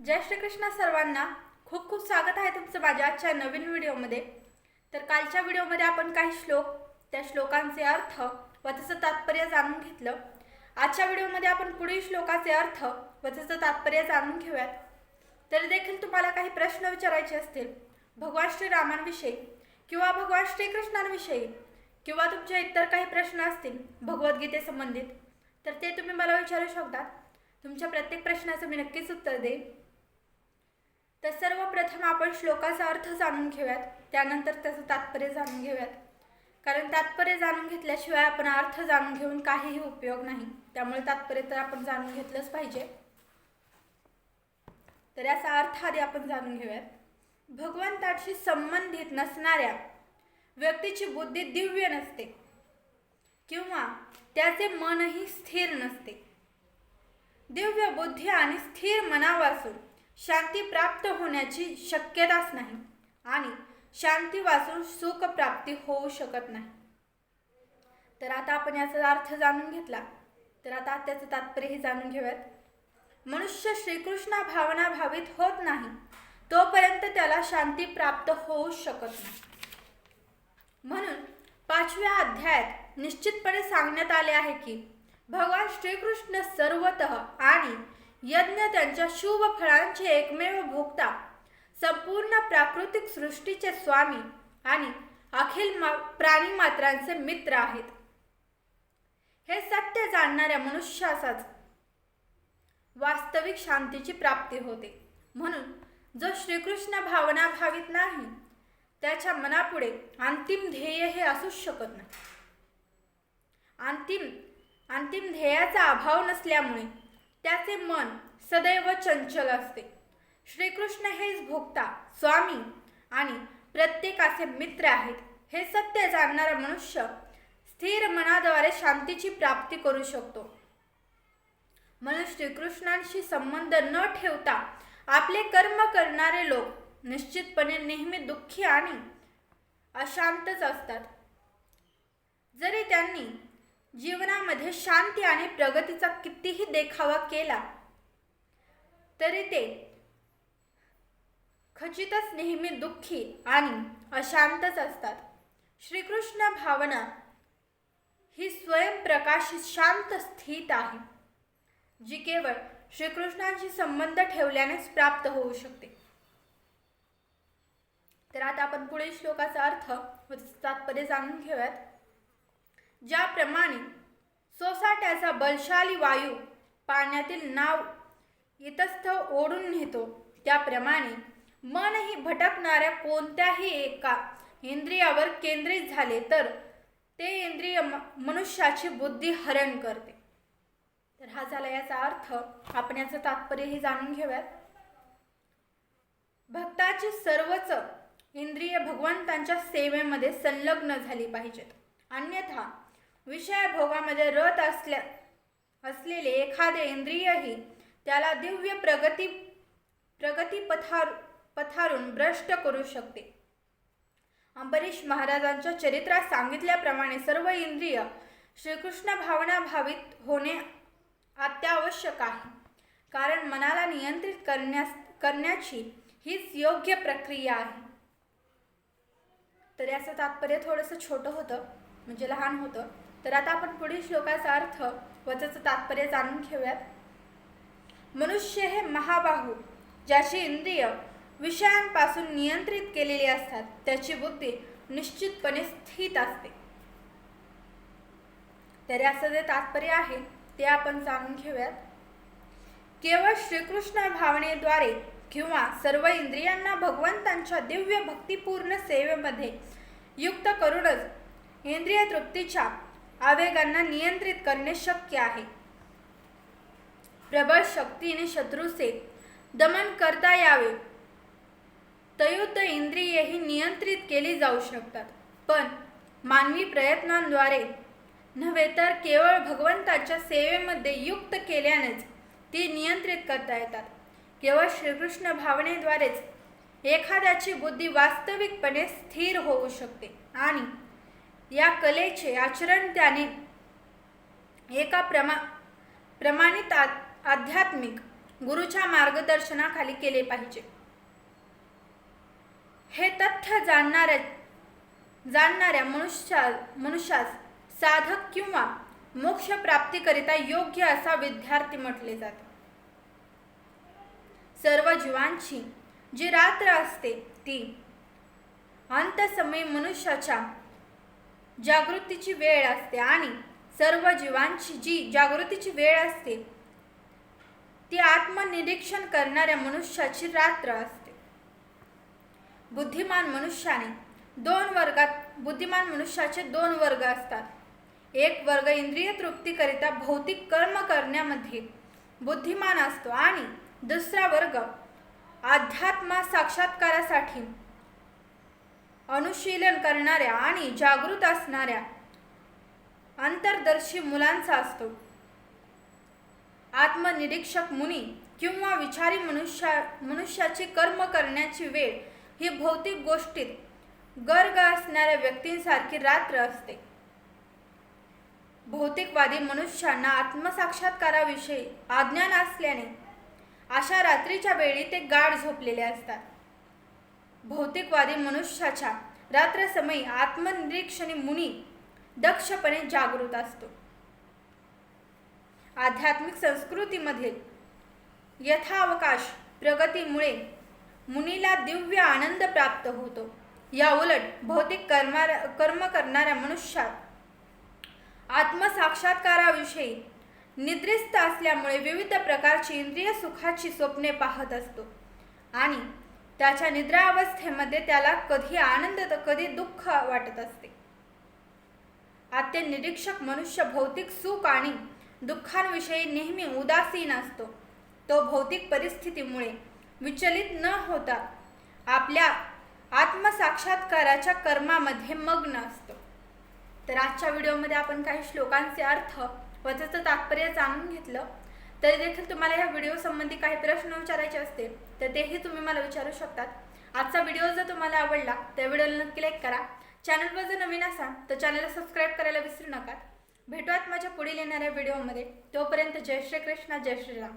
जय श्रीकृष्ण सर्वांना खूप खूप स्वागत आहे तुमचं माझ्या आजच्या नवीन व्हिडिओमध्ये. तर कालच्या व्हिडिओमध्ये आपण काही श्लोक त्या श्लोकांचे अर्थ व त्याचं तात्पर्य जाणून घेतलं. आजच्या व्हिडिओमध्ये आपण पुढील श्लोकाचे अर्थ व त्याचं तात्पर्य जाणून घेऊयात. तरी देखील तुम्हाला काही प्रश्न विचारायचे असतील भगवान श्रीरामांविषयी किंवा भगवान श्रीकृष्णांविषयी किंवा तुमचे इतर काही प्रश्न असतील भगवद्गीतेसंबंधित तर ते तुम्ही मला विचारू शकता तुमच्या प्रत्येक प्रश्नाचं मी नक्कीच उत्तर देईन. तर सर्वप्रथम आपण श्लोकाचा अर्थ जाणून घेऊयात. त्यानंतर त्याचं तात्पर्य जाणून घेऊयात. कारण तात्पर्य जाणून घेतल्याशिवाय आपण अर्थ जाणून घेऊन काहीही उपयोग नाही. त्यामुळे तात्पर्य तर आपण जाणून घेतलंच पाहिजे. तर याचा अर्थ आधी आपण जाणून घेऊयात. भगवंताशी संबंधित नसणाऱ्या व्यक्तीची बुद्धी दिव्य नसते किंवा त्याचे मनही स्थिर नसते. दिव्य बुद्धी आणि स्थिर मनावासून शांती प्राप्त होण्याची शक्यताच नाही आणि शांती वाचून सुख प्राप्ती होऊ शकत नाही. तर आता आपण याचा अर्थ जाणून घेतला. तर आता त्याचं तात्पर्यही जाणून घेऊयात. मनुष्य श्रीकृष्ण भावना भावित होत नाही तोपर्यंत त्याला शांती प्राप्त होऊ शकत नाही. म्हणून पाचव्या अध्यायात निश्चितपणे सांगण्यात आले आहे की भगवान श्रीकृष्ण सर्वतः आणि यज्ञ त्यांच्या शुभ फळांचे एकमेव भोगता संपूर्ण प्राकृतिक सृष्टीचे स्वामी आणि अखिल मा प्राणी मात्रांचे मित्र आहेत. हे सत्य जाणणाऱ्या मनुष्याचाच वास्तविक शांतीची प्राप्ती होते. म्हणून जो श्रीकृष्ण भावना भावित नाही त्याच्या मनापुढे अंतिम ध्येय हे असूच शकत नाही. अंतिम अंतिम ध्येयाचा अभाव नसल्यामुळे त्याचे मन सदैव चंचल असते. श्रीकृष्ण हेच भोगता स्वामी आणि प्रत्येकाचे मित्र आहेत हे सत्य जाणणारा मनुष्य स्थिर मनाद्वारे शांतीची प्राप्ती करू शकतो. म्हणून श्रीकृष्णांशी संबंध न ठेवता आपले कर्म करणारे लोक निश्चितपणे नेहमी दुःखी आणि अशांतच असतात. जरी त्यांनी जीवनामध्ये शांती आणि प्रगतीचा कितीही देखावा केला तरी ते खचितच नेहमी दुःखी आणि अशांतच असतात. श्रीकृष्ण भावना ही स्वयंप्रकाशित शांत स्थित आहे जी केवळ श्रीकृष्णांशी संबंध ठेवल्यानेच प्राप्त होऊ शकते. तर आता आपण पुढील श्लोकाचा अर्थ व तात्पर्य जाणून घेऊयात. ज्याप्रमाणे सोसाट्याचा बलशाली वायू पाण्यातील नाव इतस्थ ओढून नेतो त्याप्रमाणे मनही भटकणाऱ्या कोणत्याही एका इंद्रियावर केंद्रित झाले तर ते इंद्रिय म- मनुष्याची बुद्धी हरण करते. तर हा झाला याचा अर्थ. आपण याचं तात्पर्यही जाणून घेऊयात. भक्ताची सर्वच इंद्रिय भगवंतांच्या सेवेमध्ये संलग्न झाली पाहिजेत. अन्यथा विषय भोगामध्ये रत असल्या असलेले एखादे इंद्रियही त्याला दिव्य प्रगती प्रगती पथार पथारून भ्रष्ट करू शकते. अंबरीश महाराजांच्या चरित्रात सांगितल्याप्रमाणे सर्व इंद्रिय श्रीकृष्ण भावना भावित होणे अत्यावश्यक आहे. कारण मनाला नियंत्रित करण्यास करण्याची हीच योग्य प्रक्रिया आहे. तर याचं तात्पर्य थोडंसं छोटं होतं म्हणजे लहान होतं. तर आता आपण पुढील श्लोकाचा अर्थ व त्याचं तात्पर्य जाणून घेऊयात. मनुष्य हे महाबाहू ज्याची इंद्रिय विषयांपासून नियंत्रित केलेली असतात त्याची बुद्धी निश्चितपणे स्थित असते. तर याचं जे तात्पर्य आहे ते आपण जाणून घेऊयात. केवळ श्रीकृष्ण भावनेद्वारे किंवा सर्व इंद्रियांना भगवंतांच्या दिव्य भक्तिपूर्ण सेवेमध्ये युक्त करूनच इंद्रिय तृप्तीच्या आवेगांना नियंत्रित करणे शक्य आहे. प्रबळ शक्तीने शत्रूचे दमन करता यावे. तयुद्ध इंद्रियेही नियंत्रित केली जाऊ शकतात. पण मानवी प्रयत्नांद्वारे नव्हे तर केवळ भगवंताच्या सेवेमध्ये युक्त केल्यानेच ती नियंत्रित करता येतात. केवळ श्रीकृष्ण भावनेद्वारेच एखाद्याची बुद्धी वास्तविकपणे स्थिर होऊ शकते आणि या कलेचे आचरण त्याने एका प्रमा प्रमाणित आध्यात्मिक गुरुच्या मार्गदर्शनाखाली केले पाहिजे. हे तथ्य जाणणाऱ्या जाणणाऱ्या मनुष्या मनुष्यास साधक किंवा मोक्ष प्राप्तीकरिता योग्य असा विद्यार्थी म्हटले जाते. सर्व जीवांची जी रात्र असते ती अंतसमयी मनुष्याच्या जागृतीची वेळ असते आणि सर्व जीवांची जी जागृतीची वेळ असते ती आत्मनिरीक्षण करणाऱ्या मनुष्याची रात्र असते. बुद्धिमान मनुष्याने दोन वर्गात बुद्धिमान मनुष्याचे दोन वर्ग असतात. एक वर्ग इंद्रिय तृप्तीकरिता भौतिक कर्म करण्यामध्ये बुद्धिमान असतो आणि दुसरा वर्ग अध्यात्म साक्षात्कारासाठी अनुशीलन करणाऱ्या आणि जागृत असणाऱ्या अंतर्दर्शी मुलांचा असतो. आत्मनिरीक्षक मुनी किंवा विचारी मनुष्या मनुष्याची कर्म करण्याची वेळ ही भौतिक गोष्टीत गर्ग असणाऱ्या व्यक्तींसारखी रात्र असते. भौतिकवादी मनुष्यांना आत्मसाक्षात्काराविषयी अज्ञान असल्याने अशा रात्रीच्या वेळी ते गाढ झोपलेले असतात. भौतिकवादी मनुष्याच्या रात्रसमयी आत्मनिरीक्षणी मुनी दक्षपणे जागृत असतो. आध्यात्मिक संस्कृतीमधील यथावकाश प्रगतीमुळे मुनीला दिव्य आनंद प्राप्त होतो. या उलट भौतिक कर्मा कर्म करणाऱ्या मनुष्यात आत्मसाक्षात्काराविषयी निद्रिस्त असल्यामुळे विविध प्रकारची इंद्रिय सुखाची स्वप्ने पाहत असतो. आणि त्याच्या निद्रावस्थेमध्ये त्याला कधी आनंद तर कधी दुःख वाटत असते. आत्य निरीक्षक मनुष्य भौतिक सुख आणि दुःखांविषयी नेहमी उदासीन असतो. तो भौतिक परिस्थितीमुळे विचलित न होता आपल्या आत्मसाक्षात्काराच्या कर्मामध्ये मग्न असतो. तर आजच्या व्हिडिओमध्ये आपण काही श्लोकांचे अर्थ व त्याचं तात्पर्य जाणून घेतलं. तरी देखील तुम्हाला या व्हिडिओ संबंधी काही प्रश्न विचारायचे असतील तर तेही तुम्ही मला विचारू शकतात. आजचा व्हिडिओ जर तुम्हाला आवडला तर व्हिडिओला नक्की लाईक करा. चॅनलवर जर नवीन असाल तर चॅनलला सबस्क्राईब करायला विसरू नका. भेटूयात माझ्या पुढील येणाऱ्या व्हिडिओमध्ये तोपर्यंत जय श्री कृष्णा जय श्रीराम.